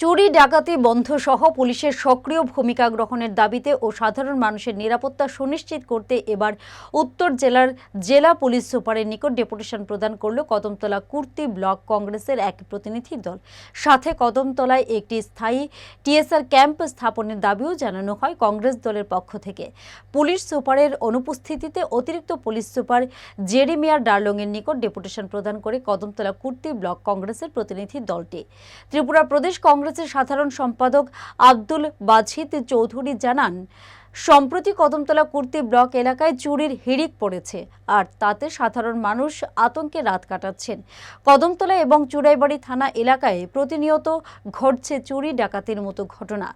চুরি, ডাকাতি বন্ধ সহ পুলিশের সক্রিয় ভূমিকা গ্রহণের দাবিতে ও সাধারণ মানুষের নিরাপত্তা সুনিশ্চিত করতে এবার উত্তর জেলার জেলা পুলিশ সুপারের নিকট ডেপুটেশন প্রদান করল কদমতলা কুর্তি ব্লক কংগ্রেসের এক প্রতিনিধি দল। সাথে কদমতলায় একটি স্থায়ী টিএসআর ক্যাম্প স্থাপনের দাবিও জানানো হয় কংগ্রেস দলের পক্ষ থেকে। পুলিশ সুপারের অনুপস্থিতিতে অতিরিক্ত পুলিশ সুপার জেরিমিয়ার ডার্লংয়ের নিকট ডেপুটেশন প্রদান করে কদমতলা কুর্তি ব্লক কংগ্রেসের প্রতিনিধি দলটি। ত্রিপুরা প্রদেশ কংগ্রেসের সাধারণ সম্পাদক আব্দুল বাছিদ চৌধুরী জানান, সম্প্রতি কদমতলা কুর্তি ব্লক এলাকায় চুরির হিড়িক পড়েছে, আর তাতে সাধারণ মানুষ আতঙ্কে রাত কাটাচ্ছেন। কদমতলা এবং চুড়াইবাড়ি থানা এলাকায় প্রতিনিয়ত ঘটছে চুরি ডাকাতির মতো ঘটনা।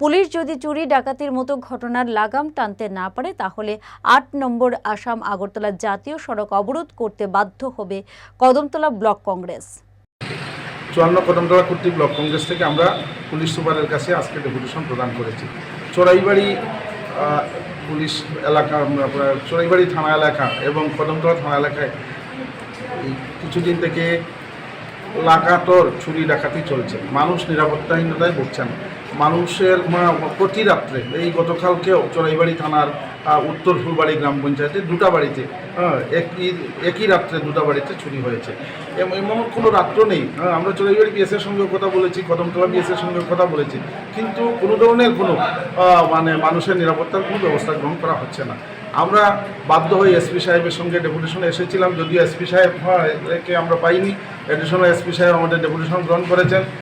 পুলিশ যদি চুরি ডাকাতির মতো ঘটনার লাগাম টানতে না পারে, তাহলে আট নম্বর আসাম আগরতলা জাতীয় সড়ক অবরোধ করতে বাধ্য হবে কদমতলা ব্লক কংগ্রেস। চুয়ান্ন কদমতলা কর্তৃক ব্লক কংগ্রেস থেকে আমরা পুলিশ সুপারের কাছে আজকে ডেপুটেশন প্রদান করেছি। চোরাইবাড়ি পুলিশ এলাকা চোরাইবাড়ি থানা এলাকা এবং কদমতলা থানা এলাকায় কিছুদিন থেকে লাগাতর ছুরি ডাকাতি চলছে। মানুষ নিরাপত্তাহীনতায় ভুগছেন। মানুষের প্রতি রাত্রে এই গতকালকেও চোরাইবাড়ি থানার উত্তর ফুলবাড়ি গ্রাম পঞ্চায়েতে দুটা বাড়িতে হ্যাঁ, একই একই রাত্রে দুটা বাড়িতে চুরি হয়েছে। এম- এমন কোনো রাত্র নেই। হ্যাঁ, আমরা চোরাইবাড়ি বিএসের সঙ্গে কথা বলেছি কদমতলা বিএসের সঙ্গে কথা বলেছি কিন্তু কোনো ধরনের কোনো মানে মানুষের নিরাপত্তার কোনো ব্যবস্থা গ্রহণ করা হচ্ছে না। আমরা বাধ্য হয়ে এসপি সাহেবের সঙ্গে ডেপুটেশনে এসেছিলাম যদিও এসপি সাহেব হয় আমরা পাইনি। এডিশনাল এসপি সাহেব আমাদের ডেপুটেশন গ্রহণ করেছেন।